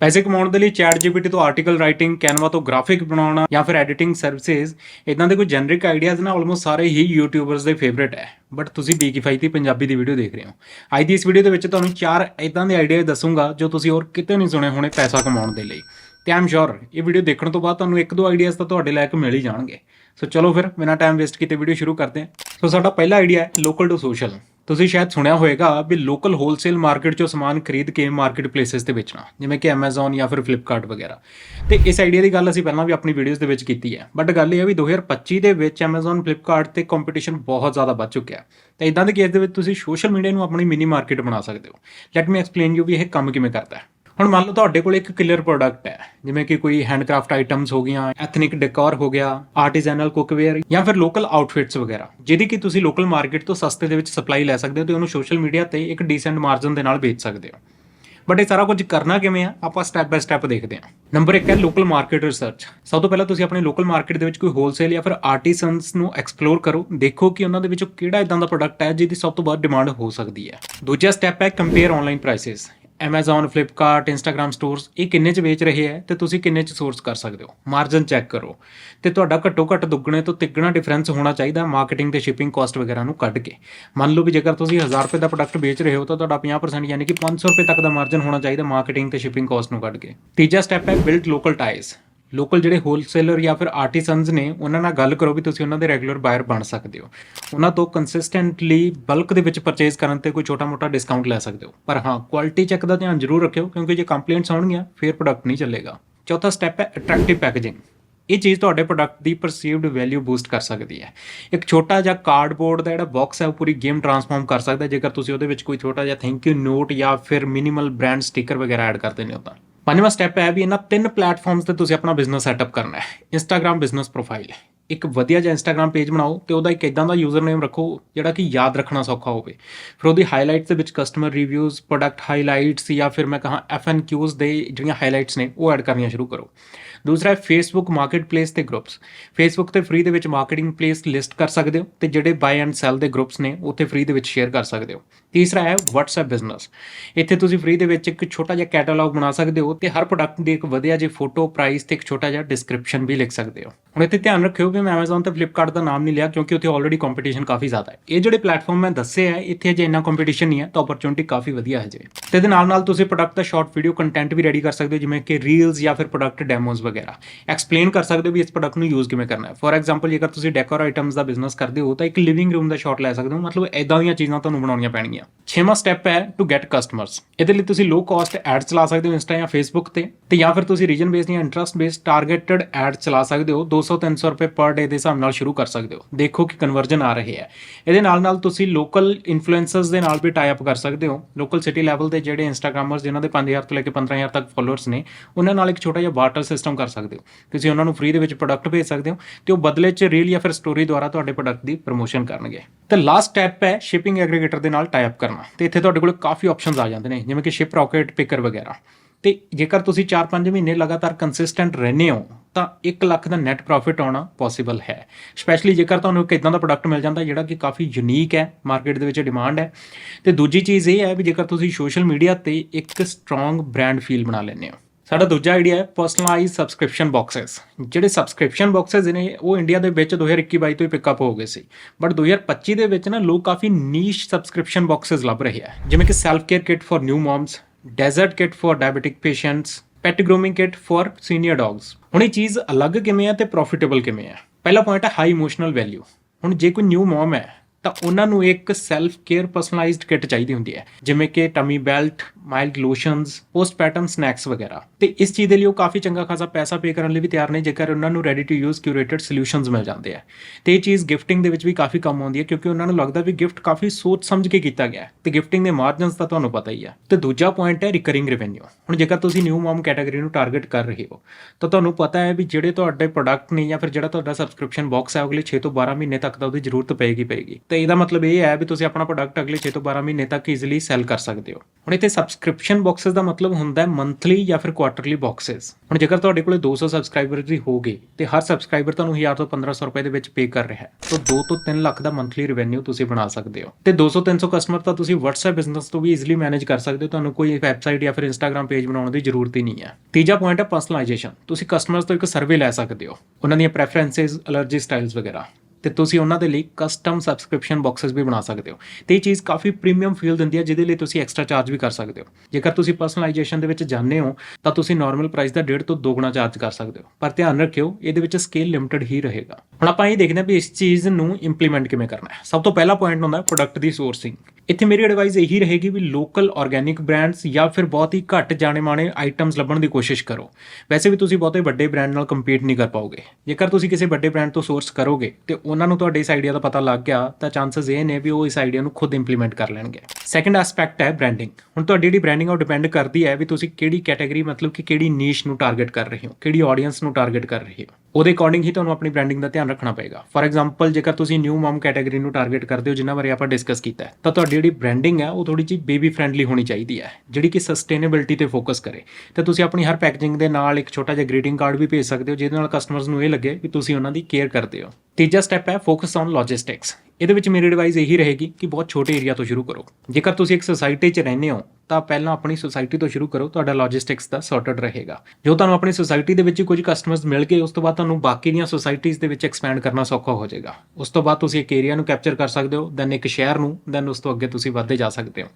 ਪੈਸੇ ਕਮਾਉਣ ਦੇ ਲਈ ChatGPT ਤੋਂ ਆਰਟੀਕਲ ਰਾਈਟਿੰਗ ਕੈਨਵਾ ਤੋਂ ਗ੍ਰਾਫਿਕ ਬਣਾਉਣਾ ਜਾਂ ਫਿਰ ਐਡੀਟਿੰਗ ਸਰਵਿਸਿਜ਼ ਇਦਾਂ ਦੇ ਕੋਈ ਜੈਨਰਿਕ ਆਈਡੀਆਜ਼ ਨਾ ਆਲਮੋਸਟ ਸਾਰੇ ਹੀ ਯੂਟਿਊਬਰਸ ਦੇ ਫੇਵਰਿਟ ਹੈ। ਬਟ ਤੁਸੀਂ ਬੀਕੀਫਾਈ ਦੀ ਪੰਜਾਬੀ ਦੀ ਵੀਡੀਓ ਦੇਖ ਰਹੇ ਹੋ। ਅੱਜ ਦੀ ਇਸ ਵੀਡੀਓ ਦੇ ਵਿੱਚ ਤੁਹਾਨੂੰ ਚਾਰ ਇਦਾਂ ਦੇ ਆਈਡੀਆ ਦੱਸੂੰਗਾ ਜੋ ਤੁਸੀਂ ਹੋਰ ਕਿਤੇ ਨਹੀਂ ਸੁਣੇ ਹੋਣੇ ਪੈਸਾ ਕਮਾਉਣ ਦੇ ਲਈ। ਤੇ ਆਮ ਸ਼ੋਰ ਇਹ ਵੀਡੀਓ ਦੇਖਣ ਤੋਂ ਬਾਅਦ ਤੁਹਾਨੂੰ ਇੱਕ ਦੋ ਆਈਡੀਆਜ਼ ਤਾਂ ਤੁਹਾਡੇ ਲਾਇਕ ਮਿਲ ਹੀ ਜਾਣਗੇ। ਸੋ ਚਲੋ ਫਿਰ, ਬਿਨਾਂ ਟਾਈਮ ਵੇਸਟ ਕੀਤੇ ਵੀਡੀਓ ਸ਼ੁਰੂ ਕਰਦੇ ਹਾਂ। ਸੋ ਸਾਡਾ ਪਹਿਲਾ ਆਈਡੀਆ ਹੈ ਲੋਕਲ ਟੂ ਸੋਸ਼ਲ ਤੁਸੀਂ ਸ਼ਾਇਦ ਸੁਣਿਆ ਹੋਵੇਗਾ ਵੀ ਲੋਕਲ ਹੋਲਸੇਲ ਮਾਰਕੀਟ ਚੋਂ ਸਮਾਨ ਖਰੀਦ ਕੇ ਮਾਰਕੀਟ ਪਲੇਸਸ ਤੇ ਵੇਚਣਾ, ਜਿਵੇਂ ਕਿ Amazon ਜਾਂ ਫਿਰ Flipkart ਵਗੈਰਾ। ਤੇ ਇਸ ਆਈਡੀਆ ਦੀ ਗੱਲ ਅਸੀਂ ਪਹਿਲਾਂ ਵੀ ਆਪਣੀ ਵੀਡੀਓਜ਼ ਦੇ ਵਿੱਚ ਕੀਤੀ ਹੈ। ਬਟ ਗੱਲ ਇਹ ਹੈ ਵੀ 2025 ਦੇ ਵਿੱਚ Amazon, Flipkart ਤੇ ਕੰਪੀਟੀਸ਼ਨ ਬਹੁਤ ਜ਼ਿਆਦਾ ਵੱਧ ਚੁੱਕਿਆ ਹੈ। ਤੇ ਇਦਾਂ ਦੇ ਕੇਸ ਦੇ ਵਿੱਚ ਤੁਸੀਂ ਸੋਸ਼ਲ ਮੀਡੀਆ ਨੂੰ ਆਪਣੀ ਮਿਨੀ ਮਾਰਕੀਟ ਬਣਾ ਸਕਦੇ ਹੋ। ਲੈਟ ਮੀ ਐਕਸਪਲੇਨ ਯੂ ਵੀ ਇਹ ਕੰਮ ਕਿਵੇਂ ਕਰਦਾ ਹੈ। ਹੁਣ ਮੰਨ ਲਓ ਤੁਹਾਡੇ ਕੋਲ ਇੱਕ ਕਲੀਅਰ ਪ੍ਰੋਡਕਟ ਹੈ, ਜਿਵੇਂ ਕਿ ਕੋਈ ਹੈਂਡਕ੍ਰਾਫਟ ਆਈਟਮਸ ਹੋ ਗਈਆਂ ਐਥਨਿਕ ਡੈਕੋਰ ਹੋ ਗਿਆ ਆਰਟੀਜ਼ਨਲ ਕੁਕਵੇਅਰ ਜਾਂ ਫਿਰ ਲੋਕਲ ਆਊਟਫਿਟਸ ਵਗੈਰਾ, ਜਿਹਦੀ ਕਿ ਤੁਸੀਂ ਲੋਕਲ ਮਾਰਕੀਟ ਤੋਂ ਸਸਤੇ ਦੇ ਵਿੱਚ ਸਪਲਾਈ ਲੈ ਸਕਦੇ ਹੋ ਤੇ ਉਹਨੂੰ ਸੋਸ਼ਲ ਮੀਡੀਆ ਤੇ ਇੱਕ ਡੀਸੈਂਟ ਮਾਰਜਨ ਦੇ ਨਾਲ ਵੇਚ ਸਕਦੇ ਹੋ। ਬਟ ਇਹ ਸਾਰਾ ਕੁਝ ਕਰਨਾ ਕਿਵੇਂ ਆ? ਆਪਾਂ ਸਟੈਪ ਬਾਈ ਸਟੈਪ ਦੇਖਦੇ ਹਾਂ। ਨੰਬਰ 1 ਹੈ ਲੋਕਲ ਮਾਰਕੀਟ ਰਿਸਰਚ ਸਭ ਤੋਂ ਪਹਿਲਾਂ ਤੁਸੀਂ ਆਪਣੇ ਲੋਕਲ ਮਾਰਕੀਟ ਦੇ ਵਿੱਚ ਕੋਈ ਹੋਲਸੇਲ ਜਾਂ ਫਿਰ ਆਰਟੀਸਨਸ ਨੂੰ ਐਕਸਪਲੋਰ ਕਰੋ, ਦੇਖੋ ਕਿ ਉਹਨਾਂ ਦੇ ਵਿੱਚੋਂ ਕਿਹੜਾ ਇਦਾਂ ਦਾ ਪ੍ਰੋਡਕਟ ਹੈ ਜਿਹਦੀ ਸਭ ਤੋਂ ਵੱਧ ਡਿਮਾਂਡ ਹੋ ਸਕਦੀ ਹੈ। ਦੂਜਾ ਸਟੈਪ ਹੈ compare online prices Amazon, Flipkart, Instagram stores ਇਹ ਕਿੰਨੇ ਚ ਵੇਚ ਰਹੇ ਹੈ ਤੇ ਤੁਸੀਂ ਕਿੰਨੇ ਚ ਸੋਰਸ ਕਰ ਸਕਦੇ ਹੋ? ਮਾਰਜਨ ਚੈੱਕ ਕਰੋ। ਤੇ ਤੁਹਾਡਾ ਘੱਟੋ ਘੱਟ ਦੁੱਗਣੇ ਤੋਂ ਤਿੱਗਣਾ ਡਿਫਰੈਂਸ ਹੋਣਾ ਚਾਹੀਦਾ ਮਾਰਕੀਟਿੰਗ ਤੇ ਸ਼ਿਪਿੰਗ ਕਾਸਟ ਵਗੈਰਾ ਨੂੰ ਕੱਢ ਕੇ। ਮੰਨ ਲਓ ਵੀ ਜੇਕਰ ਤੁਸੀਂ 1000 ਰੁਪਏ ਦਾ ਪ੍ਰੋਡਕਟ ਵੇਚ ਰਹੇ ਹੋ ਤਾਂ ਤੁਹਾਡਾ 50% ਯਾਨੀ ਕਿ 500 ਰੁਪਏ ਤੱਕ ਦਾ ਮਾਰਜਨ ਹੋਣਾ ਚਾਹੀਦਾ ਮਾਰਕੀਟਿੰਗ ਤੇ ਸ਼ਿਪਿੰਗ ਕਾਸਟ ਨੂੰ ਕੱਢ ਕੇ। ਤੀਜਾ ਸਟੈਪ ਹੈ ਬਿਲਡ ਲੋਕਲ ਟਾਈਜ਼ ਲੋਕਲ ਜਿਹੜੇ ਹੋਲਸੇਲਰ ਜਾਂ ਫਿਰ ਆਰਟੀਸਨਸ ਨੇ, ਉਹਨਾਂ ਨਾਲ ਗੱਲ ਕਰੋ ਵੀ ਤੁਸੀਂ ਉਹਨਾਂ ਦੇ ਰੈਗੂਲਰ ਬਾਇਰ ਬਣ ਸਕਦੇ ਹੋ। ਉਹਨਾਂ ਤੋਂ ਕੰਸਿਸਟੈਂਟਲੀ ਬਲਕ ਦੇ ਵਿੱਚ ਪਰਚੇਸ ਕਰਨ ਤੇ ਕੋਈ ਛੋਟਾ-ਮੋਟਾ ਡਿਸਕਾਊਂਟ ਲੈ ਸਕਦੇ ਹੋ। ਪਰ ਹਾਂ ਕੁਆਲਿਟੀ ਚੈੱਕ ਦਾ ਧਿਆਨ ਜ਼ਰੂਰ ਰੱਖਿਓ, ਕਿਉਂਕਿ ਜੇ ਕੰਪਲੇਂਟਸ ਆਉਣਗੀਆਂ, ਫਿਰ ਪ੍ਰੋਡਕਟ ਨਹੀਂ ਚੱਲੇਗਾ। ਚੌਥਾ ਸਟੈਪ ਹੈ ਅਟਰੈਕਟਿਵ ਪੈਕੇਜਿੰਗ ਇਹ ਚੀਜ਼ ਤੁਹਾਡੇ ਪ੍ਰੋਡਕਟ ਦੀ ਪਰਸੀਵਡ ਵੈਲਿਊ ਬੂਸਟ ਕਰ ਸਕਦੀ ਹੈ। ਇੱਕ ਛੋਟਾ ਜਿਹਾ ਕਾਰਡਬੋਰਡ ਦਾ ਜਿਹੜਾ ਬਾਕਸ ਹੈ, ਉਹ ਪੂਰੀ ਗੇਮ ਟਰਾਂਸਫਾਰਮ ਕਰ ਸਕਦਾ ਜੇਕਰ ਤੁਸੀਂ ਉਹਦੇ ਵਿੱਚ ਕੋਈ ਛੋਟਾ ਜਿਹਾ ਥੈਂਕ ਯੂ ਨੋਟ ਜਾਂ ਫਿਰ ਮਿਨੀਮਲ ਬ੍ਰਾਂਡ ਸਟicker ਵਗੈਰਾ ਐਡ ਕਰ ਦਿੰਦੇ ਹੋ ਤਾਂ। ਪੰਜਵਾਂ ਸਟੈਪ ਹੈ ਵੀ ਇਹਨਾਂ ਤਿੰਨ ਪਲੇਟਫਾਰਮਸ ਤੇ ਤੁਸੀਂ ਆਪਣਾ ਬਿਜ਼ਨਸ ਸੈਟਅਪ ਕਰਨਾ ਹੈ। ਇੰਸਟਾਗ੍ਰam ਬਿਜ਼ਨਸ ਪ੍ਰੋਫਾਈਲ ਇੱਕ ਵਧੀਆ ਜਿਹਾ ਇੰਸਟਾਗ੍ਰam ਪੇਜ ਬਣਾਓ ਤੇ ਉਹਦਾ ਇੱਕ ਇਦਾਂ ਦਾ ਯੂਜ਼ਰ ਨੇਮ ਰੱਖੋ ਜਿਹੜਾ ਕਿ ਯਾਦ ਰੱਖਣਾ ਸੌਖਾ ਹੋਵੇ। ਫਿਰ ਉਹਦੀ ਹਾਈਲਾਈਟਸ ਦੇ ਵਿੱਚ ਕਸਟਮਰ ਰਿਵਿਊਜ਼ ਪ੍ਰੋਡਕਟ ਹਾਈਲਾਈਟਸ ਜਾਂ ਫਿਰ ਮੈਂ ਕਹਾਂ ਐਫਐਨਕਿਊਜ਼ ਦੇ ਜਿਹੜੀਆਂ ਹਾਈਲਾਈਟਸ ਨੇ ਉਹ ਐਡ ਕਰਨੀਆਂ ਸ਼ੁਰੂ ਕਰੋ। ਦੂਸਰਾ ਹੈ ਫੇਸਬੁੱਕ ਮਾਰਕੀਟਪਲੇਸ ਤੇ ਗਰੁੱਪਸ ਫੇਸਬੁੱਕ ਤੇ ਫ੍ਰੀ ਦੇ ਵਿੱਚ ਮਾਰਕੀਟਿੰਗ ਪਲੇਸ ਲਿਸਟ ਕਰ ਸਕਦੇ ਹੋ ਤੇ ਜਿਹੜੇ ਬਾਈ ਐਂਡ ਸੈਲ ਦੇ ਗਰੁੱਪਸ ਨੇ ਉੱਥੇ ਫ੍ਰੀ ਦੇ ਵਿੱਚ ਸ਼ੇਅਰ ਕਰ ਸਕਦੇ ਹੋ। ਤੀਸਰਾ ਹੈ WhatsApp ਬਿਜ਼ਨਸ ਇੱਥੇ ਤੁਸੀਂ ਫ੍ਰੀ ਦੇ ਵਿੱਚ ਇੱਕ ਛੋਟਾ ਜਿਹਾ ਕੈਟਾਲੌਗ ਬਣਾ ਸਕਦੇ ਹੋ ਤੇ ਹਰ ਪ੍ਰੋਡਕਟ ਦੀ ਇੱਕ ਵਧੀਆ ਜਿਹੀ ਫੋਟੋ ਪ੍ਰਾਈਸ ਤੇ ਇੱਕ ਛੋਟਾ ਜਿਹਾ ਡਿਸਕ੍ਰਿਪਸ਼ਨ ਵੀ ਲਿਖ ਸਕਦੇ ਹੋ। ਹੁਣ ਇੱਥੇ ਧਿਆਨ ਰੱਖਿਓ ਕਿ ਮੈਂ Amazon ਤੇ Flipkart ਦਾ ਨਾਮ ਨਹੀਂ ਲਿਆ ਕਿਉਂਕਿ ਉੱਥੇ ਆਲਰੇਡੀ ਕੰਪੀਟੀਸ਼ਨ ਕਾਫੀ ਜ਼ਿਆਦਾ ਹੈ। ਇਹ ਜਿਹੜੇ ਪਲੇਟਫਾਰਮ ਮੈਂ ਦੱਸੇ ਆ, ਇੱਥੇ ਜੇ ਇੰਨਾ ਕੰਪੀਟੀਸ਼ਨ ਨਹੀਂ ਹੈ ਤਾਂ ਓਪਰਚੁਨਿਟੀ ਕਾਫੀ ਵਧੀਆ ਹੈ ਜੇ ਤੇ ਇਹਦੇ ਨਾਲ ਨਾਲ ਤੁਸੀਂ ਪ੍ਰੋਡਕਟ ਦਾ ਸ਼ਾਰਟ ਵੀਡੀਓ ਕੰਟੈਂਟ ਵੀ ਰੈਡੀ ਕਰ ਸਕਦੇ ਹੋ, ਜਿਵੇਂ ਕਿ ਰੀਲਸ ਜਾਂ ਫਿਰ ਪ੍ਰੋਡਕਟ ਡੈਮੋਜ਼ ਵਗੈਰਾ। ਐਕਸਪਲੇਨ ਕਰ ਸਕਦੇ ਹੋ ਵੀ ਇਸ ਪ੍ਰੋਡਕਟ ਨੂੰ ਯੂਜ਼ ਕਿਵੇਂ ਕਰਨਾ ਹੈ। ਫੋਰ ਐਗਜ਼ਾਮਪਲ ਜੇਕਰ ਤੁਸੀਂ ਡੈਕੋਰ ਆਈਟਮਸ ਦਾ ਬਿਜ਼ਨਸ ਕਰਦੇ ਹੋ, ਤਾਂ ਇੱਕ ਲਿਵਿੰਗ ਰੂਮ ਦਾ ਸ਼ਾਟ ਲੈ ਸਕਦੇ ਹੋ। ਮਤਲਬ ਐਦਾਂ ਦੀਆਂ ਚੀਜ਼ਾਂ ਤੁਹਾਨੂੰ ਬਣਾਉਣੀਆਂ ਪੈਣਗੀਆਂ। ਛੇਵਾਂ ਸਟੈਪ ਹੈ ਟੂ ਗੈਟ ਕਸਟਮਰਸ ਇਹਦੇ ਲਈ ਤੁਸੀਂ ਲੋ ਕਾਸਟ ਐਡ ਚਲਾ ਸਕਦੇ ਹੋ ਇੰਸਟਾ ਜਾਂ ਫੇਸਬੁੱਕ ਤੇ। ਤੇ ਜਾਂ ਫਿਰ ਤੁਸੀਂ ਰੀਜਨ ਬੇਸਡ ਜਾਂ ਇੰਟਰਸਟ ਬੇਸਡ ਟਾਰਗੇਟਡ ਐਡ ਚਲਾ ਸਕਦੇ ਹੋ। 200 300 ਰੁਪਏ ਪਰ ਡੇ ਦੇ ਹਿਸਾਬ ਨਾਲ ਸ਼ੁਰੂ ਕਰ ਸਕਦੇ ਹੋ। ਦੇਖੋ ਕਿ ਕਨਵਰਜਨ ਆ ਰਹੇ ਹੈ। ਇਹਦੇ ਨਾਲ ਨਾਲ ਤੁਸੀਂ ਲੋਕਲ ਇਨਫਲੂਐਂਸਰਸ ਦੇ ਨਾਲ ਵੀ ਟਾਈ ਅਪ ਕਰ ਸਕਦੇ ਹੋ। ਲੋਕਲ ਸਿਟੀ ਲੈਵਲ ਦੇ ਜਿਹੜੇ ਇੰਸਟਾਗ੍ਰਾਮਰਸ ਜਿਨ੍ਹਾਂ ਦੇ 5000 ਤੋਂ ਲੈ ਕੇ 15000 ਤੱਕ ਫਾਲੋਅਰਸ ਨੇ, ਉਹਨਾਂ ਨਾਲ ਇੱਕ ਛੋਟਾ ਜਿਹਾ ਬਾਰਟਰ ਸਿਸਟਮ ਕਰ ਸਕਦੇ ਹੋ। ਤੁਸੀਂ ਉਹਨਾਂ ਨੂੰ ਫ੍ਰੀ ਦੇ ਵਿੱਚ ਪ੍ਰੋਡਕਟ ਭੇਜ ਸਕਦੇ ਹੋ ਤੇ ਉਹ ਬਦਲੇ 'ਚ ਰੀਲ ਜਾਂ ਫਿਰ ਸਟੋਰੀ ਦੁਆਰਾ ਤੁਹਾਡੇ ਪ੍ਰੋਡਕਟ ਦੀ ਪ੍ਰੋਮੋਸ਼ਨ ਕਰਨਗੇ। ਤੇ ਲਾਸਟ ਸਟੈਪ ਹੈ ਸ਼ਿਪਿੰਗ ਐਗਰੀਗੇਟਰ ਦੇ ਨਾਲ ਟਾਈ ਅਪ ਕਰਨਾ। ਤੇ ਇੱਥੇ ਤੁਹਾਡੇ ਕੋਲ ਕਾਫੀ ਆਪਸ਼ਨਸ ਆ ਜਾਂਦੇ ਨੇ, ਜਿਵੇਂ ਕਿ ਸ਼ਿਪ ਰੌਕਟ ਪਿਕਰ ਵਗੈਰਾ। ਤੇ ਜੇਕਰ ਤੁਸੀਂ 4-5 ਮਹੀਨੇ ਲਗਾਤਾਰ ਕੰਸਿਸਟੈਂਟ ਰਹਿੰਦੇ ਹੋ, ਤਾਂ 1 ਲੱਖ ਦਾ ਨੈਟ ਪ੍ਰੋਫਿਟ ਆਉਣਾ ਪੋਸੀਬਲ ਹੈ। ਸਪੈਸ਼ਲੀ ਜੇਕਰ ਤੁਹਾਨੂੰ ਇੱਕ ਇਦਾਂ ਦਾ ਪ੍ਰੋਡਕਟ ਮਿਲ ਜਾਂਦਾ ਜਿਹੜਾ ਕਿ ਕਾਫੀ ਯੂਨੀਕ ਹੈ ਮਾਰਕੀਟ ਦੇ ਵਿੱਚ ਡਿਮਾਂਡ ਹੈ, ਤੇ ਦੂਜੀ ਚੀਜ਼ ਇਹ ਹੈ ਵੀ ਜੇਕਰ ਤੁਸੀਂ ਸੋਸ਼ਲ ਮੀਡੀਆ ਤੇ ਇੱਕ ਸਟਰੋਂਗ ਬ੍ਰਾਂਡ ਫੀਲ ਬਣਾ ਲੈਂਦੇ ਹੋ। ਸਾਡਾ ਦੂਜਾ ਆਈਡੀਆ ਹੈ ਪਰਸਨਲਾਈਜ਼ ਸਬਸਕ੍ਰਿਪਸ਼ਨ ਬਾਕਸਸ ਜਿਹੜੇ ਸਬਸਕ੍ਰਿਪਸ਼ਨ ਬਾਕਸਸ ਨੇ, ਉਹ ਇੰਡੀਆ ਦੇ ਵਿੱਚ 2021-22 ਤੋਂ ਹੀ ਪਿਕਅਪ ਹੋ ਗਏ ਸੀ। ਬਟ 2025 ਦੇ ਵਿੱਚ ਨਾ ਲੋਕ ਕਾਫੀ ਨੀਸ਼ ਸਬਸਕ੍ਰਿਪਸ਼ਨ ਬਾਕਸਸ ਲੱਭ ਰਹੇ ਆ। ਜਿਵੇਂ ਕਿ self care kit for new moms dessert kit for diabetic patients pet grooming kit for senior dogs ਹੁਣ ਇਹ ਚੀਜ਼ ਅਲੱਗ ਕਿਵੇਂ ਆ ਤੇ ਪ੍ਰੋਫਿਟੇਬਲ ਕਿਵੇਂ ਆ ਪਹਿਲਾ ਪੁਆਇੰਟ ਹੈ ਹਾਈ ਇਮੋਸ਼ਨਲ ਵੈਲਿਊ ਹੁਣ ਜੇ ਕੋਈ ਨਿਊ ਮਮ ਹੈ ਤਾਂ ਉਹਨਾਂ ਨੂੰ ਇੱਕ ਸੈਲਫ ਕੇਅਰ ਪਰਸਨਲਾਈਜ਼ਡ ਕਿਟ ਚਾਹੀਦੀ ਹੁੰਦੀ ਹੈ। ਜਿਵੇਂ ਕਿ tummy belt mild lotions postpartum snacks ਵਗੈਰਾ। ਤੇ ਇਸ ਚੀਜ਼ ਦੇ ਲਈ ਉਹ ਕਾਫੀ ਚੰਗਾ ਖਾਸਾ ਪੈਸਾ ਪੇ ਕਰਨ ਲਈ ਵੀ ਤਿਆਰ ਨੇ, ਜੇਕਰ ਉਹਨਾਂ ਨੂੰ ready to use curated solutions ਮਿਲ ਜਾਂਦੇ ਆ। ਤੇ ਇਹ ਚੀਜ਼ ਗਿਫਟਿੰਗ ਦੇ ਵਿੱਚ ਵੀ ਕਾਫੀ ਕੰਮ ਆਉਂਦੀ ਹੈ, ਕਿਉਂਕਿ ਉਹਨਾਂ ਨੂੰ ਲੱਗਦਾ ਵੀ ਗਿਫਟ ਕਾਫੀ ਸੋਚ ਸਮਝ ਕੇ ਕੀਤਾ ਗਿਆ ਹੈ। ਤੇ ਗਿਫਟਿੰਗ ਦੇ ਮਾਰਜਨਸ ਤਾਂ ਤੁਹਾਨੂੰ ਪਤਾ ਹੀ ਆ। ਤੇ ਦੂਜਾ ਪੁਆਇੰਟ ਹੈ ਰਿਕਰਿੰਗ ਰੈਵਨਿਊ ਹੁਣ ਜੇਕਰ ਤੁਸੀਂ ਨਿਊ ਮਮ ਕੈਟਾਗਰੀ ਨੂੰ ਟਾਰਗੇਟ ਕਰ ਰਹੇ ਹੋ, ਤਾਂ ਤੁਹਾਨੂੰ ਪਤਾ ਹੈ ਵੀ ਜਿਹੜੇ ਤੁਹਾਡੇ ਪ੍ਰੋਡਕਟ ਨੇ ਜਾਂ ਫਿਰ ਜਿਹੜਾ ਤੁਹਾਡਾ ਸਬਸਕ੍ਰਿਪਸ਼ਨ ਬਾਕਸ ਹੈ ਅਗਲੇ 6 ਤੋਂ 12 ਮਹੀਨੇ ਤੱਕ ਦਾ ਉਹਦੀ ਜ਼ਰੂਰਤ ਪਏਗੀ ਪਏਗੀ। ਤੇ ਇਹਦਾ ਮਤਲਬ ਇਹ ਹੈ ਵੀ ਤੁਸੀਂ ਆਪਣਾ ਪ੍ਰੋਡਕਟ ਅਗਲੇ 6 ਤੋਂ 12 ਮਹੀਨੇ ਤੱਕ ਈਜ਼ੀਲੀ ਸੈਲ ਕਰ ਸਕਦੇ ਹੋ। ਹੁਣ ਇੱਥੇ ਸਬਸਕ੍ਰਿਪਸ਼ਨ ਬਾਕਸਸ ਦਾ ਮਤਲਬ ਹੁੰਦਾ ਹੈ ਮੰਥਲੀ ਜਾਂ ਫਿਰ ਕੁਆਟਰਲੀ ਬਾਕਸਸ ਹੁਣ ਜੇਕਰ ਤੁਹਾਡੇ ਕੋਲੇ 200 ਸਬਸਕ੍ਰਾਈਬਰ ਵੀ ਹੋਗੇ ਤੇ ਹਰ ਸਬਸਕ੍ਰਾਈਬਰ ਤੁਹਾਨੂੰ 1000 ਤੋਂ 1500 ਰੁਪਏ ਦੇ ਵਿੱਚ ਪੇ ਕਰ ਰਿਹਾ ਹੈ, ਤਾਂ 2 ਤੋਂ 3 ਲੱਖ ਦਾ ਮੰਥਲੀ ਰਿਵੈਨਿਊ ਤੁਸੀਂ ਬਣਾ ਸਕਦੇ ਹੋ। ਤੇ 200 300 ਕਸਟਮਰ ਤਾਂ ਤੁਸੀਂ WhatsApp ਬਿਜ਼ਨਸ ਤੋਂ ਵੀ ਈਜ਼ੀਲੀ ਮੈਨੇਜ ਕਰ ਸਕਦੇ ਹੋ, ਤੁਹਾਨੂੰ ਕੋਈ ਵੈਬਸਾਈਟ ਜਾਂ ਫਿਰ Instagram ਪੇਜ ਬਣਾਉਣ ਦੀ ਜ਼ਰੂਰਤ ਹੀ ਨਹੀਂ ਹੈ। ਤੀਜਾ ਪੁਆਇੰਟ ਹੈ ਪਰਸਨਲਾਈਜੇਸ਼ਨ ਤੁਸੀਂ ਕਸਟਮਰਸ ਤੋਂ ਇੱਕ ਸਰਵੇ ਲੈ ਸਕਦੇ ਹੋ। ਉਹਨਾਂ ਦੀਆਂ ਪ੍ਰੈਫਰੈਂਸਸ ਅਲਰਜੀ ਸਟਾਈਲਸ ਵਗੈਰਾ। ਤੇ ਤੁਸੀਂ ਉਹਨਾਂ ਦੇ ਲਈ ਕਸਟਮ ਸਬਸਕ੍ਰਿਪਸ਼ਨ ਬਾਕਸਸ ਵੀ ਬਣਾ ਸਕਦੇ ਹੋ। ਤੇ ਇਹ ਚੀਜ਼ ਕਾਫੀ ਪ੍ਰੀਮੀਅਮ ਫੀਲ ਦਿੰਦੀ ਹੈ, ਜਿਹਦੇ ਲਈ ਤੁਸੀਂ ਐਕਸਟਰਾ ਚਾਰਜ ਵੀ ਕਰ ਸਕਦੇ ਹੋ। ਜੇਕਰ ਤੁਸੀਂ ਪਰਸਨਲਾਈਜੇਸ਼ਨ ਦੇ ਵਿੱਚ ਜਾਂਦੇ ਹੋ, ਤਾਂ ਤੁਸੀਂ ਨਾਰਮਲ ਪ੍ਰਾਈਸ ਦਾ 1.5 ਤੋਂ 2 ਗੁਣਾ ਚਾਰਜ ਕਰ ਸਕਦੇ ਹੋ। ਪਰ ਧਿਆਨ ਰੱਖਿਓ, ਇਹਦੇ ਵਿੱਚ ਸਕੇਲ ਲਿਮਟਿਡ ਹੀ ਰਹੇਗਾ। ਹੁਣ ਆਪਾਂ ਇਹ ਦੇਖਦੇ ਹਾਂ ਵੀ ਇਸ ਚੀਜ਼ ਨੂੰ ਇੰਪਲੀਮੈਂਟ ਕਿਵੇਂ ਕਰਨਾ ਹੈ। ਸਭ ਤੋਂ ਪਹਿਲਾ ਪੁਆਇੰਟ ਹੁੰਦਾ ਹੈ ਪ੍ਰੋਡਕਟ ਦੀ ਸੋਰਸਿੰਗ ਇੱਥੇ ਮੇਰੀ ਐਡਵਾਈਸ ਇਹੀ ਰਹੇਗੀ ਵੀ ਲੋਕਲ ਆਰਗੈਨਿਕ ਬ੍ਰਾਂਡਸ ਜਾਂ ਫਿਰ ਬਹੁਤ ਹੀ ਘੱਟ ਜਾਣੇ ਮਾਣੇ ਆਈਟਮਸ ਲੱਭਣ ਦੀ ਕੋਸ਼ਿਸ਼ ਕਰੋ। ਵੈਸੇ ਵੀ ਤੁਸੀਂ ਬਹੁਤੇ ਵੱਡੇ ਬ੍ਰਾਂਡ ਨਾਲ ਕੰਪੀਟ ਨਹੀਂ ਕਰ ਪਾਓਗੇ। ਜੇਕਰ ਤੁਸੀਂ ਕਿਸੇ ਵੱਡੇ ਬ੍ਰਾਂਡ ਤੋਂ ਸੋਰਸ ਕਰੋਗੇ, ਤੇ ਉਹਨਾਂ ਨੂੰ ਤੁਹਾਡੇ ਇਸ ਆਈਡੀਆ ਦਾ ਪਤਾ ਲੱਗ ਗਿਆ, ਤਾਂ ਚਾਂਸਸ ਇਹ ਨੇ ਵੀ ਉਹ ਇਸ ਆਈਡੀਆ ਨੂੰ ਖੁਦ ਇੰਪਲੀਮੈਂਟ ਕਰ ਲੈਣਗੇ। ਸੈਕੰਡ ਐਸਪੈਕਟ ਹੈ ਬ੍ਰਾਂਡਿੰਗ ਹੁਣ ਤੁਹਾਡੀ ਜਿਹੜੀ ਬ੍ਰਾਂਡਿੰਗ ਉਹ ਡਿਪੈਂਡ ਕਰਦੀ ਹੈ ਵੀ ਤੁਸੀਂ ਕਿਹੜੀ ਕੈਟਾਗਰੀ ਮਤਲਬ ਕਿ ਕਿਹੜੀ ਨੀਸ਼ ਨੂੰ ਟਾਰਗੇਟ ਕਰ ਰਹੇ ਹੋ, ਕਿਹੜੀ ਆਡੀਅנס ਨੂੰ ਟਾਰਗੇਟ ਕਰ ਰਹੇ ਹੋ। ਉਹਦੇ ਅਕੋਰਡਿੰਗ ਹੀ ਤੁਹਾਨੂੰ ਆਪਣੀ ਬ੍ਰਾਂਡਿੰਗ ਦਾ ਧਿਆਨ ਰੱਖਣਾ ਪਏਗਾ। ਫੋਰ ਐਗਜ਼ਾਮਪਲ ਜੇਕਰ ਤੁਸੀਂ ਨਿਊ ਮਮ ਕੈਟਾਗਰੀ ਨੂੰ ਟਾਰਗੇਟ ਕਰਦੇ ਹੋ, ਜਿਨ੍ਹਾਂ ਬਾਰੇ ਆਪਾਂ ਡਿਸਕਸ ਕੀਤਾ ਹੈ, ਤਾਂ ਤੁਹਾਡੀ ਜਿਹੜੀ ਬ੍ਰਾਂਡਿੰਗ ਹੈ, ਉਹ ਥੋੜੀ ਜਿਹੀ ਬੇਬੀ ਫ੍ਰੈਂਡਲੀ ਹੋਣੀ ਚਾਹੀਦੀ ਹੈ, ਜਿਹੜੀ ਕਿ ਸਸਟੇਨੇਬਿਲਟੀ ਤੇ ਫੋਕਸ ਕਰੇ। ਤਾਂ ਤੁਸੀਂ ਆਪਣੀ ਹਰ ਪੈਕੇਜਿੰਗ ਦੇ ਨਾਲ ਇੱਕ ਛੋਟਾ ਜਿਹਾ ਗ੍ਰੀਟਿੰਗ ਕਾਰਡ ਵੀ ਭੇਜ ਸਕਦੇ ਹੋ, ਜਿਹਦੇ ਨਾਲ ਕਸਟਮਰਸ ਨੂੰ ਇਹ ਲੱਗੇ ਕਿ ਤੁਸੀਂ ਉਹਨਾਂ ਦੀ ਕੇਅਰ ਕਰਦੇ ਹੋ। ਤੀਜਾ ਸਟੈਪ ਹੈ ਫੋਕਸ ਔਨ ਲੌਜਿਸਟਿਕਸ ਇਹਦੇ ਵਿੱਚ ਮੇਰੀ ਐਡਵਾਈਸ ਇਹੀ ਰਹੇਗੀ ਕਿ ਬਹੁਤ ਛੋਟੇ ਏਰੀਆ ਤੋਂ ਸ਼ੁਰੂ ਕਰੋ। ਜੇਕਰ ਤੁਸੀਂ ਇੱਕ ਸੁਸਾਇਟੀ 'ਚ ਰਹਿੰਦੇ ਹੋ, ਤਾਂ ਪਹਿਲਾਂ ਆਪਣੀ ਸੁਸਾਇਟੀ ਤੋਂ ਸ਼ੁਰੂ ਕਰੋ, ਤੁਹਾਡਾ ਲੌਜਿਸਟਿਕਸ ਦਾ ਸੌਰਟਡ ਰਹੇਗਾ। ਜੋ ਤੁਹਾਨੂੰ ਆਪਣੀ ਸੁਸਾਇਟੀ ਦੇ ਵਿੱਚ ਕੁਝ ਕਸਟਮਰਸ ਮਿਲ ਗਏ, ਉਸ ਤੋਂ ਬਾਅਦ ਤੁਹਾਨੂੰ ਬਾਕੀ ਦੀਆਂ ਸੁਸਾਇਟੀਆਂ ਦੇ ਵਿੱਚ ਐਕਸਪੈਂਡ ਕਰਨਾ ਸੌਖਾ ਹੋ ਜਾਏਗਾ। ਉਸ ਤੋਂ ਬਾਅਦ ਤੁਸੀਂ ਇੱਕ ਏਰੀਆ ਨੂੰ ਕੈਪਚਰ ਕਰ ਸਕਦੇ ਹੋ ਦੈਨ ਇੱਕ ਸ਼ਹਿਰ ਨੂੰ ਦੈਨ ਉਸ ਤੋਂ ਅੱਗੇ ਤੁਸੀਂ ਵੱਧਦੇ ਜਾ ਸਕਦੇ ਹੋ।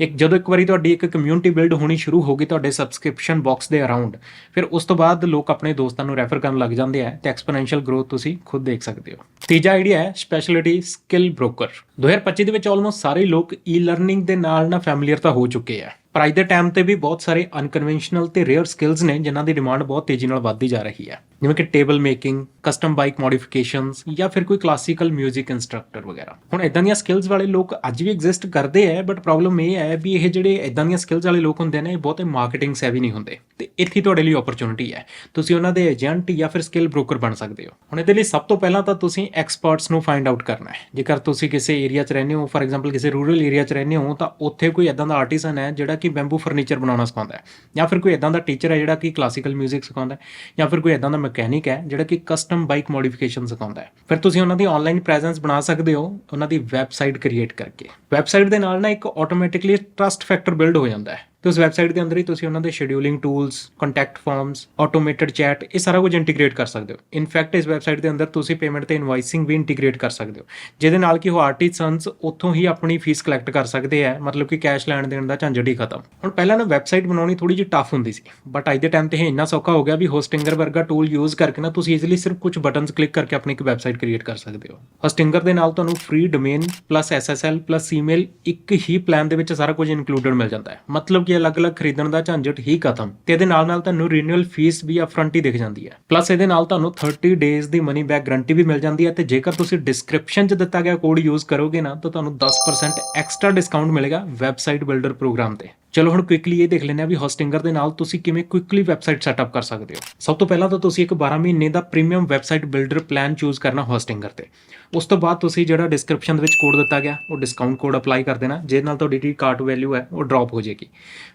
ਇੱਕ ਜਦੋਂ ਇੱਕ ਵਾਰੀ ਤੁਹਾਡੀ ਇੱਕ ਕਮਿਊਨਿਟੀ ਬਿਲਡ ਹੋਣੀ ਸ਼ੁਰੂ ਹੋ ਗਈ ਤੁਹਾਡੇ ਸਬਸਕ੍ਰਿਪਸ਼ਨ ਬਾਕਸ ਦੇ ਅਰਾਊਂਡ ਫਿਰ ਉਸ ਤੋਂ ਬਾਅਦ ਲੋਕ ਆਪਣੇ ਦੋਸਤਾਂ ਨੂੰ ਰੈਫਰ ਕਰਨ ਲੱਗ ਜਾਂਦੇ ਆ ਤੇ ਐਕਸਪੋਨੈਂਸ਼ੀਅਲ ਗਰੋਥ ਤੁਸੀਂ ਖੁਦ ਦੇਖ ਸਕਦੇ ਹੋ। ਤੀਜਾ ਆਈਡੀਆ ਹੈ ਸਪੈਸ਼ਲਿਟੀ ਸਕਿੱਲ ਬ੍ਰੋਕਰ 2025 ਦੇ ਵਿੱਚ ਆਲਮੋਸਟ ਸਾਰੇ ਲੋਕ ਈ ਲਰਨਿੰਗ ਦੇ ਨਾਲ ਨਾ ਫੈਮਿਲੀਅਰ ਤਾਂ ਹੋ ਚੁੱਕੇ ਆ। ਪਰ ਅੱਜ ਦੇ ਟਾਈਮ ਤੇ ਵੀ ਬਹੁਤ ਸਾਰੇ ਅਨਕਨਵੈਨਸ਼ਨਲ ਤੇ ਰੇਅਰ ਸਕਿੱਲਸ ਨੇ ਜਿਨ੍ਹਾਂ ਦੀ ਡਿਮਾਂਡ ਬਹੁਤ ਤੇਜ਼ੀ ਨਾਲ ਵੱਧਦੀ ਜਾ ਰਹੀ ਹੈ ਜਿਵੇਂ ਕਿ table making custom bike modifications ਜਾਂ ਫਿਰ ਕੋਈ ਕਲਾਸੀਕਲ 뮤직 ਇੰਸਟ੍ਰਕਟਰ ਵਗੈਰਾ ਹੁਣ ਇਦਾਂ ਦੀਆਂ ਸਕਿੱਲਸ ਵਾਲੇ ਲੋਕ ਅੱਜ ਵੀ ਐਗਜ਼ਿਸਟ ਕਰਦੇ ਆ ਬਟ ਪ੍ਰੋਬਲਮ ਇਹ ਹੈ ਵੀ ਇਹ ਜਿਹੜੇ ਇਦਾਂ ਦੀਆਂ ਸਕਿੱਲਸ ਵਾਲੇ ਲੋਕ ਹੁੰਦੇ ਨੇ ਇਹ ਬਹੁਤੇ ਮਾਰਕੀਟਿੰਗ ਸੈਵੀ ਨਹੀਂ ਹੁੰਦੇ ਤੇ ਇੱਥੇ ਤੁਹਾਡੇ ਲਈ ਓਪਰਚੁਨਿਟੀ ਹੈ ਤੁਸੀਂ ਉਹਨਾਂ ਦੇ ਏਜੰਟ ਜਾਂ ਫਿਰ ਸਕਿੱਲ ਬ੍ਰੋਕਰ ਬਣ ਸਕਦੇ ਹੋ ਹੁਣ ਇਹਦੇ ਲਈ ਸਭ ਤੋਂ ਪਹਿਲਾਂ ਤਾਂ ਤੁਸੀਂ ਐਕਸਪਰਟਸ ਨੂੰ ਫਾਈਂਡ ਆਊਟ ਕਰਨਾ ਹੈ ਜੇਕਰ ਤੁਸੀਂ ਕਿਸੇ ਏਰੀਆ 'ਚ ਰਹਿੰਦੇ ਹੋ ਫਾਰ ਐਗਜ਼ਾਮਪਲ ਕਿਸੇ ਰੂਰਲ ਏਰੀਆ 'ਚ ਰਹਿੰਦੇ ਹੋ ਤਾਂ ਉੱਥੇ ਕੋਈ ਇਦਾਂ ਦਾ ਆਰਟਿਸਨ ਹੈ ਜਿਹੜਾ ਕਿ ਬੈਂਬੂ ਫਰਨੀਚਰ ਬਣਾਉਣਾ ਸਿਖਾਉਂਦਾ ਹੈ ਜਾਂ ਫਿਰ ਕੋਈ ਇਦਾਂ ਦਾ ਟੀਚਰ ਹੈ ਜਿਹੜਾ ਕਿ ਕਲਾਸੀਕਲ 뮤직 ਸਿਖਾਉਂਦਾ ਹੈ ਜਾਂ ਫਿਰ ਕੋਈ ਇਦਾਂ ਦਾ ਮਕੈਨਿਕ ਹੈ, ਜਿਹੜਾ ਕਿ ਕਸਟਮ ਬਾਈਕ ਮੋਡੀਫਿਕੇਸ਼ਨ ਸਿਖਾਉਂਦਾ ਹੈ। ਫਿਰ ਤੁਸੀਂ ਉਹਨਾਂ ਦੀ ਆਨਲਾਈਨ ਪ੍ਰੈਜ਼ੈਂਸ ਬਣਾ ਸਕਦੇ ਹੋ, ਉਹਨਾਂ ਦੀ ਵੈਬਸਾਈਟ ਕ੍ਰੀਏਟ ਕਰਕੇ। ਵੈਬਸਾਈਟ ਦੇ ਨਾਲ ਨਾ ਇੱਕ ਆਟੋਮੈਟਿਕਲੀ ਟਰਸਟ ਫੈਕਟਰ ਬਿਲਡ ਹੋ ਜਾਂਦਾ ਹੈ। ਤੇ ਉਸ ਵੈਬਸਾਈਟ ਦੇ ਅੰਦਰ ਹੀ ਤੁਸੀਂ ਉਹਨਾਂ ਦੇ scheduling tools contact forms automated chat ਇਹ ਸਾਰਾ ਕੁਝ ਇੰਟੀਗ੍ਰੇਟ ਕਰ ਸਕਦੇ ਹੋ। ਇਨਫੈਕਟ ਇਸ ਵੈਬਸਾਈਟ ਦੇ ਅੰਦਰ ਤੁਸੀਂ ਪੇਮੈਂਟ ਤੇ ਇਨਵਾਈਸਿੰਗ ਵੀ ਇੰਟੀਗ੍ਰੇਟ ਕਰ ਸਕਦੇ ਹੋ। ਜਿਹਦੇ ਨਾਲ ਕਿ ਉਹ ਆਰਟਿਸਨਸ ਉੱਥੋਂ ਹੀ ਆਪਣੀ ਫੀਸ ਕਲੈਕਟ ਕਰ ਸਕਦੇ ਆ ਮਤਲਬ ਕਿ ਕੈਸ਼ ਲੈਣ ਦੇਣ ਦਾ ਝੰਜਟ ਹੀ ਖਤਮ। ਹੁਣ ਪਹਿਲਾਂ ਨਾ ਵੈਬਸਾਈਟ ਬਣਾਉਣੀ ਥੋੜੀ ਜਿਹੀ ਟਫ ਹੁੰਦੀ ਸੀ ਬਟ ਅੱਜ ਦੇ ਟਾਈਮ ਤੇ ਇਹ ਇੰਨਾ ਸੌਖਾ ਹੋ ਗਿਆ ਵੀ ਹੋਸਟਿੰਗਰ ਵਰਗਾ ਟੂਲ ਯੂਜ਼ ਕਰਕੇ ਨਾ ਤੁਸੀਂ ਈਜ਼ੀਲੀ ਸਿਰਫ ਕੁਝ ਬਟਨਸ ਕਲਿੱਕ ਕਰਕੇ ਆਪਣੀ ਇੱਕ ਵੈਬਸਾਈਟ ਕ੍ਰੀਏਟ ਕਰ ਸਕਦੇ ਹੋ। ਹੋਸਟਿੰਗਰ ਦੇ ਨਾਲ ਤੁਹਾਨੂੰ free domain plus SSL plus email ਇੱਕ ਹੀ ਪਲਾਨ ਦੇ ਵਿੱਚ ਸਾਰਾ ਕੁਝ ਇਨਕਲੂਡਡ ਮਿਲ ਜਾਂਦਾ ਹੈ। ਮਤਲਬ ਕਿ ਅਲੱਗ-ਅਲੱਗ ਖਰੀਦਣ ਦਾ ਝੰਜਟ ਹੀ ਖਤਮ ਤੇ ਇਹਦੇ ਨਾਲ ਨਾਲ ਤੁਹਾਨੂੰ ਰੀਨਿਊਅਲ ਫੀਸ ਵੀ ਅਪਫਰੰਟ ਹੀ ਦਿਖ ਜਾਂਦੀ ਹੈ। ਪਲੱਸ ਇਹਦੇ ਨਾਲ ਤੁਹਾਨੂੰ 30 ਡੇਜ਼ ਦੀ ਮਨੀ ਬੈਕ ਗਾਰੰਟੀ ਵੀ ਮਿਲ ਜਾਂਦੀ ਹੈ ਤੇ ਜੇਕਰ ਤੁਸੀਂ ਡਿਸਕ੍ਰਿਪਸ਼ਨ 'ਚ ਦਿੱਤਾ ਗਿਆ ਕੋਡ ਯੂਜ਼ ਕਰੋਗੇ ਨਾ, ਤਾਂ ਤੁਹਾਨੂੰ 10% ਐਕਸਟਰਾ ਡਿਸਕਾਊਂਟ ਮਿਲੇਗਾ ਵੈਬਸਾਈਟ ਬਿਲਡਰ ਪ੍ਰੋਗਰਾਮ ਤੇ। ਚਲੋ ਹੁਣ ਕੁਇਕਲੀ ਇਹ ਦੇਖ ਲੈਂਦੇ ਆ ਵੀ ਹੋਸਟਿੰਗਰ ਦੇ ਨਾਲ ਤੁਸੀਂ ਕਿਵੇਂ ਕੁਇਕਲੀ ਵੈਬਸਾਈਟ ਸੈਟਅਪ ਕਰ ਸਕਦੇ ਹੋ। ਸਭ ਤੋਂ ਪਹਿਲਾਂ ਤਾਂ ਤੁਸੀਂ ਇੱਕ 12 ਮਹੀਨੇ ਦਾ premium website builder plan choose ਕਰਨਾ ਹੋਸਟਿੰਗਰ ਤੇ। ਉਸ ਤੋਂ ਬਾਅਦ ਤੁਸੀਂ ਜਿਹੜਾ ਡਿਸਕ੍ਰਿਪਸ਼ਨ ਦੇ ਵਿੱਚ ਕੋਡ ਦਿੱਤਾ ਗਿਆ, ਉਹ ਡਿਸਕਾਊਂਟ ਕੋਡ ਅਪਲਾਈ ਕਰ ਦੇਣਾ, ਜਿਹਦੇ ਨਾਲ ਤੁਹਾਡੀ ਜਿਹੜੀ ਕਾਰਟ ਵੈਲਿਊ ਹੈ, ਉਹ ਡ੍ਰੌਪ ਹੋ ਜਾਏਗੀ।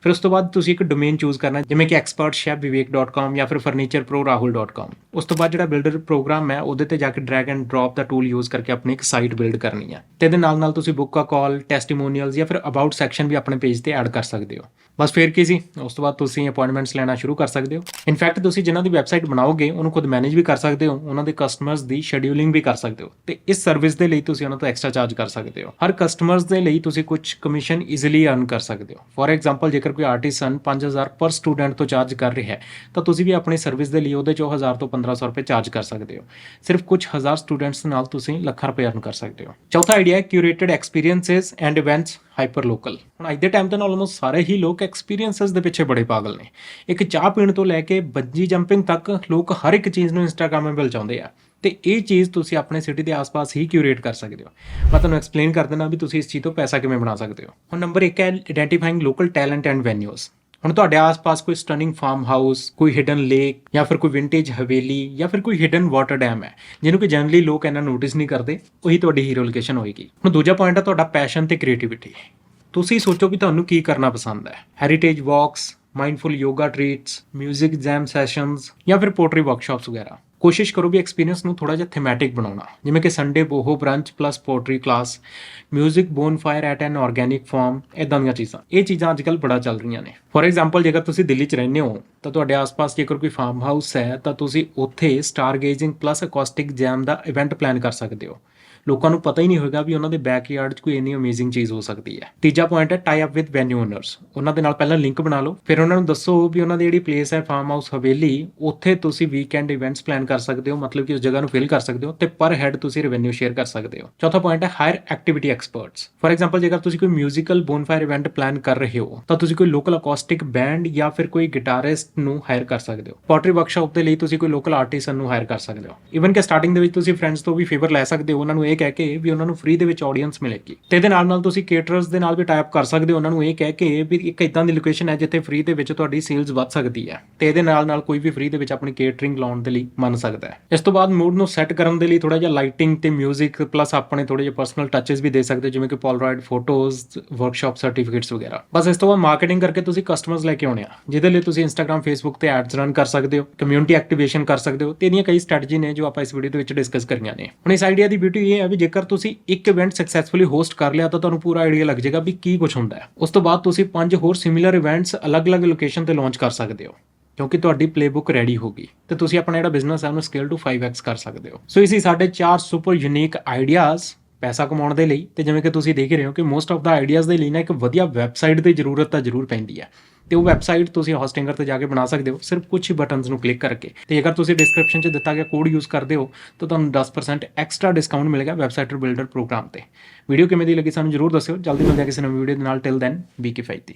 ਫਿਰ ਉਸ ਤੋਂ ਬਾਅਦ ਤੁਸੀਂ ਇੱਕ ਡੋਮੇਨ ਚੂਜ਼ ਕਰਨਾ, ਜਿਵੇਂ ਕਿ expertchefvivek.com ਜਾਂ ਫਿਰ furnitureprorahul.com ਉਸ ਤੋਂ ਬਾਅਦ ਜਿਹੜਾ ਬਿਲਡਰ ਪ੍ਰੋਗਰਾਮ ਹੈ, ਉਹਦੇ ਤੇ ਜਾ ਕੇ ਡਰੈਗ ਐਂਡ ਡ੍ਰੌਪ ਦਾ ਟੂਲ ਯੂਜ਼ ਕਰਕੇ ਆਪਣੀ ਇੱਕ ਸਾਈਟ ਬਿਲਡ ਕਰਨੀ ਹੈ। ਤੇ ਇਹਦੇ ਨਾਲ ਨਾਲ ਤੁਸੀਂ ਬੁੱਕ ਆ ਕਾਲ ਟੈਸਟੀਮੋਨੀਅਲਸ ਜਾਂ ਫਿਰ ਅਬਾਊਟ ਸੈਕਸ਼ਨ ਵੀ ਆਪਣੇ ਪੇਜ ਤੇ ਐਡ ਕਰ ਸਕਦੇ ਹੋ। ਬਸ ਫਿਰ ਕੀ ਸੀ? ਉਸ ਤੋਂ ਬਾਅਦ ਤੁਸੀਂ ਅਪਾਇੰਟਮੈਂਟਸ ਲੈਣਾ ਸ਼ੁਰੂ ਕਰ ਸਕਦੇ ਹੋ। ਇਨਫੈਕਟ ਤੁਸੀਂ ਜਿਨ੍ਹਾਂ ਦੀ ਵੈਬਸਾਈਟ ਬਣਾਓਗੇ, ਉਹਨੂੰ ਖੁਦ ਮੈਨੇਜ ਵੀ ਕਰ ਸਕਦੇ ਹੋ, ਉਹਨਾਂ ਦੇ ਕਸਟਮਰਸ ਦੀ ਸ਼ੈਡਿਊਲਿੰਗ ਵੀ ਕਰ ਸਕਦੇ ਹੋ। ਤੇ ਇਸ ਸਰਵਿਸ ਦੇ ਲਈ ਤੁਸੀਂ ਉਹਨਾਂ ਤੋਂ ਐਕਸਟਰਾ ਚਾਰਜ ਕਰ ਸਕਦੇ ਹੋ। ਹਰ ਕਸਟਮਰਸ ਦੇ ਲਈ ਤੁਸੀਂ ਕੁਝ ਕਮਿਸ਼ਨ ਈਜ਼ੀਲੀ ਅਰਨ ਕਰ ਸਕਦੇ ਹੋ। ਫੋਰ ਐਗਜ਼ਾਮਪਲ ਜੇਕਰ ਕੋਈ ਆਰਟਿਸਨ 5000 ਪਰ ਸਟੂਡੈਂਟ ਤੋਂ ਚਾਰਜ ਕਰ ਰਿਹਾ ਹੈ, ਤਾਂ ਤੁਸੀਂ ਵੀ ਆਪਣੀ ਸਰਵਿਸ ਦੇ ਲਈ ਉਹਦੇ ਚੋਂ 1000 ਤੋਂ 1500 ਰੁਪਏ ਚਾਰਜ ਕਰ ਸਕਦੇ ਹੋ। ਸਿਰਫ ਕੁਝ ਹਜ਼ਾਰ ਸਟੂਡੈਂਟਸ ਨਾਲ ਤੁਸੀਂ ਲੱਖਾਂ ਰੁਪਏ ਅਰਨ ਕਰ ਸਕਦੇ ਹੋ। ਚੌਥਾ ਆਈਡੀਆ ਹੈ curated experiences and events hyper local ਹੁਣ ਅੱਜ ਦੇ ਟਾਈਮ ਤੇ ਆਲਮੋਸਟ ਸਾਰੇ ਹੀ ਲੋਕ ਐਕਸਪੀਰੀਐਂਸਸ ਦੇ ਪਿੱਛੇ ਬੜੇ ਪਾਗਲ ਨੇ। ਇੱਕ ਚਾਹ ਪੀਣ ਤੋਂ ਲੈ ਕੇ ਬੱਜੀ ਜੰਪਿੰਗ ਤੱਕ ਲੋਕ ਹਰ ਇੱਕ ਚੀਜ਼ ਨੂੰ ਇੰਸਟਾਗ੍ਰਾਮੇਬਲ ਚਾਹੁੰਦੇ ਆ। ਤੇ ਇਹ ਚੀਜ਼ ਤੁਸੀਂ ਆਪਣੇ ਸਿਟੀ ਦੇ ਆਸ-ਪਾਸ ਹੀ ਕਿਊਰੇਟ ਕਰ ਸਕਦੇ ਹੋ। ਮੈਂ ਤੁਹਾਨੂੰ ਐਕਸਪਲੇਨ ਕਰ ਦਿੰਦਾ ਵੀ ਤੁਸੀਂ ਇਸ ਚੀਜ਼ ਤੋਂ ਪੈਸਾ ਕਿਵੇਂ ਬਣਾ ਸਕਦੇ ਹੋ। ਹੁਣ ਨੰਬਰ 1 ਹੈ identifying local talent and venues ਹੁਣ ਤੁਹਾਡੇ ਆਸ-ਪਾਸ ਕੋਈ ਸਟਨਿੰਗ ਫਾਰਮ ਹਾਊਸ ਕੋਈ ਹਿਡਨ ਲੇਕ ਜਾਂ ਫਿਰ ਕੋਈ ਵਿੰਟੇਜ ਹਵੇਲੀ, ਜਾਂ ਫਿਰ ਕੋਈ ਹਿਡਨ ਵਾਟਰ ਡੈਮ ਹੈ, ਜਿਹਨੂੰ ਕਿ ਜਨਰਲੀ ਲੋਕ ਇਹਨਾਂ ਨੋਟਿਸ ਨਹੀਂ ਕਰਦੇ, ਉਹੀ ਤੁਹਾਡੀ ਹੀਰੋ ਲੋਕੇਸ਼ਨ ਹੋਏਗੀ। ਹੁਣ ਦੂਜਾ ਪੁਆਇੰਟ ਹੈ ਤੁਹਾਡਾ ਪੈਸ਼ਨ ਤੇ ਕ੍ਰੀਏਟੀਵਿਟੀ ਤੁਸੀਂ ਸੋਚੋ ਵੀ ਤੁਹਾਨੂੰ ਕੀ ਕਰਨਾ ਪਸੰਦ ਹੈ। Heritage walks mindful yoga treats 뮤직 jam sessions ਜਾਂ ਫਿਰ ਪੋਟਰੀ ਵਰਕਸ਼ਾਪਸ ਵਗੈਰਾ। ਕੋਸ਼ਿਸ਼ ਕਰੋ ਵੀ ਐਕਸਪੀਰੀਅੰਸ ਨੂੰ ਥੋੜਾ ਜਿਹਾ ਥੀਮੈਟਿਕ ਬਣਾਉਣਾ। ਜਿਵੇਂ ਕਿ Sunday boho brunch plus pottery class 뮤직 bonfire at an organic farm ਇਦਾਂ ਦੀਆਂ ਚੀਜ਼ਾਂ। ਇਹ ਚੀਜ਼ਾਂ ਅੱਜਕੱਲ ਬੜਾ ਚੱਲ ਰਹੀਆਂ ਨੇ। ਫੋਰ ਐਗਜ਼ਾਮਪਲ ਜੇਕਰ ਤੁਸੀਂ ਦਿੱਲੀ 'ਚ ਰਹਿੰਦੇ ਹੋ, ਤਾਂ ਤੁਹਾਡੇ ਆਸ-ਪਾਸ ਜੇਕਰ ਕੋਈ ਫਾਰਮ ਹਾਊਸ ਹੈ, ਤਾਂ ਤੁਸੀਂ ਉੱਥੇ stargazing plus acoustic jam ਦਾ ਇਵੈਂਟ ਪਲਾਨ ਕਰ ਸਕਦੇ ਹੋ। ਲੋਕਾਂ ਨੂੰ ਪਤਾ ਹੀ ਨਹੀਂ ਹੋਏਗਾ ਵੀ ਉਹਨਾਂ ਦੇ ਬੈਕਯਾਰਡ 'ਚ ਕੋਈ ਇੰਨੀ ਅਮੇਜ਼ਿੰਗ ਚੀਜ਼ ਹੋ ਸਕਦੀ ਹੈ। ਤੀਜਾ ਪੁਆਇੰਟ ਹੈ tie up with venue owners ਉਹਨਾਂ ਦੇ ਨਾਲ ਪਹਿਲਾਂ ਲਿੰਕ ਬਣਾ ਲਓ, ਫਿਰ ਉਹਨਾਂ ਨੂੰ ਦੱਸੋ ਵੀ ਉਹਨਾਂ ਦੀ ਜਿਹੜੀ ਪਲੇਸ ਹੈ ਫਾਰਮ ਹਾਊਸ ਹਵੇਲੀ, ਉੱਥੇ ਤੁਸੀਂ ਵੀਕਐਂਡ ਇਵੈਂਟਸ ਪਲਾਨ ਕਰ ਸਕਦੇ ਹੋ, ਮਤਲਬ ਕਿ ਉਸ ਜਗ੍ਹਾ ਨੂੰ ਫਿਲ ਕਰ ਸਕਦੇ ਹੋ ਤੇ ਪਰ ਹੈਡ ਤੁਸੀਂ ਰੈਵਨਿਊ ਸ਼ੇਅਰ ਕਰ ਸਕਦੇ ਹੋ। ਚੌਥਾ ਪੁਆਇੰਟ ਹੈ hire activity experts for example ਜੇਕਰ ਤੁਸੀਂ ਕੋਈ ਮਿਊਜ਼ੀਕਲ ਬੋਨਫਾਇਰ ਇਵੈਂਟ ਪਲਾਨ ਕਰ ਰਹੇ ਹੋ, ਤਾਂ ਤੁਸੀਂ ਕੋਈ ਲੋਕਲ ਅਕੌਸਟਿਕ ਬੈਂਡ ਜਾਂ ਫਿਰ ਕੋਈ ਗਿਟਾਰਿਸਟ ਨੂੰ ਹਾਇਰ ਕਰ ਸਕਦੇ ਹੋ। ਪੋਟਰੀ ਵਰਕਸ਼ਾਪ ਦੇ ਲਈ ਤੁਸੀਂ ਕੋਈ ਲੋਕਲ ਆਰਟਿਸਟ ਨੂੰ ਹਾਇਰ ਕਰ ਸਕਦੇ ਹੋ। ਇਵਨ ਕਿ ਸਟਾਰਟਿੰਗ ਦੇ ਵਿੱਚ ਤੁਸੀਂ ਫਰੈਂਡਸ ਤੋਂ ਵੀ ਫੇਵਰ ਲੈ ਸਕਦੇ ਹੋ, ਉਹਨਾਂ ਨੂੰ ਇਹ ਕਹਿ ਕੇ ਵੀ ਉਹਨਾਂ ਨੂੰ ਫ੍ਰੀ ਦੇ ਵਿੱਚ ਆਡੀਅנס ਮਿਲੇਗੀ। ਤੇ ਇਹਦੇ ਨਾਲ ਨਾਲ ਤੁਸੀਂ ਕੇਟਰਰਸ ਦੇ ਨਾਲ ਵੀ ਟਾਈਪ ਕਰ ਸਕਦੇ ਹੋ। ਉਹਨਾਂ ਨੂੰ ਇਹ ਕਹਿ ਕੇ ਵੀ ਇੱਕ ਇਦਾਂ ਦੀ ਲੋਕੇਸ਼ਨ ਹੈ ਜਿੱਥੇ ਫ੍ਰੀ ਦੇ ਵਿੱਚ ਤੁਹਾਡੀ ਸੇਲਸ ਵੱਧ ਸਕਦੀ ਹੈ। ਤੇ ਇਹਦੇ ਨਾਲ ਨਾਲ ਕੋਈ ਵੀ ਫ੍ਰੀ ਦੇ ਵਿੱਚ ਆਪਣੀ ਕੇਟਰਿੰਗ ਲਾਉਣ ਦੇ ਲਈ ਮੰਨ ਸਕਦਾ ਹੈ। ਇਸ ਤੋਂ ਬਾਅਦ ਮੂਡ ਨੂੰ ਸੈੱਟ ਕਰਨ ਦੇ ਲਈ ਥੋੜਾ ਜਿਹਾ ਲਾਈਟਿੰਗ ਤੇ 뮤직 ਪਲੱਸ ਆਪਣੇ ਥੋੜੇ ਜਿਹਾ ਪਰਸਨਲ ਟੱਚਸ ਵੀ ਦੇ ਸਕਦੇ ਜਿਵੇਂ ਕਿ ਪੋਲਰਾਇਡ ਫੋਟੋਜ਼ ਵਰਕਸ਼ਾਪ ਸਰਟੀਫਿਕੇਟਸ ਵਗੈਰਾ। ਬਸ ਇਸ ਤੋਂ ਬਾਅਦ ਮਾਰਕੀਟਿੰਗ ਕਰਕੇ ਤੁਸੀਂ ਕਸਟਮਰਸ ਲੈ ਕੇ ਆਉਣੇ ਆ, ਜਿਹਦੇ ਲਈ ਤੁਸੀਂ ਇੰਸਟਾਗ੍ਰam ਫੇਸਬੁੱਕ ਤੇ ਐਡਸ ਰਨ ਕਰ ਸਕਦੇ ਹੋ ਕਮਿਊਨਿਟੀ ਐਕਟੀਵੇਸ਼ਨ ਕਰ ਸਕਦੇ ਹੋ। ਤੇ ਇਹਦੀਆਂ ਕਈ ਸਟ੍ਰੈਟਜੀ ਨੇ ਜੋ ਆਪਾਂ ਇਸ ਵੀਡੀਓ ਦੇ ਵਿੱਚ ਡਿਸਕਸ ਕਰੀਆਂ ਨੇ। ਹੁਣ ਇਸ ਆਈਡੀਆ ਦੀ ਬਿਊਟੀ ਇਹ ਹੈ ਵੀ ਜੇਕਰ ਤੁਸੀਂ ਇੱਕ ਇਵੈਂਟ ਸਕਸੈਸਫੁਲੀ ਹੋਸਟ ਕਰ ਲਿਆ ਤਾਂ ਤੁਹਾਨੂੰ ਪੂਰਾ ਆਈਡੀਆ ਲੱਗ ਜਾਏਗਾ ਵੀ ਕੀ ਕੁਝ ਹੁੰਦਾ ਹੈ। ਉਸ ਤੋਂ ਬਾਅਦ ਤੁਸੀਂ ਪੰਜ ਹੋਰ ਸਿਮਿਲਰ ਇਵੈਂਟਸ ਅਲੱਗ-ਅਲੱਗ ਲੋਕੇਸ਼ਨ ਤੇ ਲਾਂਚ ਕਰ ਸਕਦੇ ਹੋ, ਕਿਉਂਕਿ ਤੁਹਾਡੀ ਪਲੇਬੁੱਕ ਰੈਡੀ ਹੋਗੀ ਤੇ ਤੁਸੀਂ ਆਪਣਾ ਜਿਹੜਾ ਬਿਜ਼ਨਸ ਹੈ ਉਹਨੂੰ ਸਕੇਲ ਟੂ 5x ਕਰ ਸਕਦੇ ਹੋ। ਸੋ ਇਸੀ ਸਾਡੇ ਚਾਰ ਸੁਪਰ ਯੂਨੀਕ ਆਈਡੀਆਜ਼ ਪੈਸਾ ਕਮਾਉਣ ਦੇ ਲਈ ਤੇ ਜਿਵੇਂ ਕਿ ਤੁਸੀਂ ਦੇਖ ਰਹੇ ਹੋ ਕਿ ਮੋਸਟ ਆਫ ਦਾ ਆਈਡੀਆਜ਼ ਦੇ ਲਈ ਨਾ ਇੱਕ ਵਧੀਆ ਵੈਬਸਾਈਟ ਦੀ ਜ਼ਰੂਰਤ ਤਾਂ ਜ਼ਰੂਰ ਪੈਂਦੀ ਹੈ। ਤੇ ਉਹ ਵੈਬਸਾਈਟ ਤੁਸੀਂ ਹੋਸਟਿੰਗਰ ਤੇ ਜਾ ਕੇ ਬਣਾ ਸਕਦੇ ਹੋ। ਸਿਰਫ ਕੁਝ ਹੀ ਬਟਨਸ ਨੂੰ ਕਲਿੱਕ ਕਰਕੇ। ਤੇ ਜੇਕਰ ਤੁਸੀਂ ਡਿਸਕ੍ਰਿਪਸ਼ਨ 'ਚ ਦਿੱਤਾ ਗਿਆ ਕੋਡ ਯੂਜ਼ ਕਰਦੇ ਹੋ, ਤਾਂ ਤੁਹਾਨੂੰ 10% ਐਕਸਟਰਾ ਡਿਸਕਾਊਂਟ ਮਿਲੇਗਾ ਵੈਬਸਾਈਟ ਬਿਲਡਰ ਪ੍ਰੋਗਰਾਮ ਤੇ। ਵੀਡੀਓ ਕਿਵੇਂ ਦੀ ਲੱਗੀ ਸਾਨੂੰ ਜ਼ਰੂਰ ਦੱਸਿਓ। ਜਲਦੀ ਮਿਲਦੇ ਹਾਂ ਕਿਸੇ ਨਵੀਂ ਵੀਡੀਓ ਦੇ ਨਾਲ ਟਿਲ ਦੈਨ ਬੀ ਕਿਫਾਇਤੀ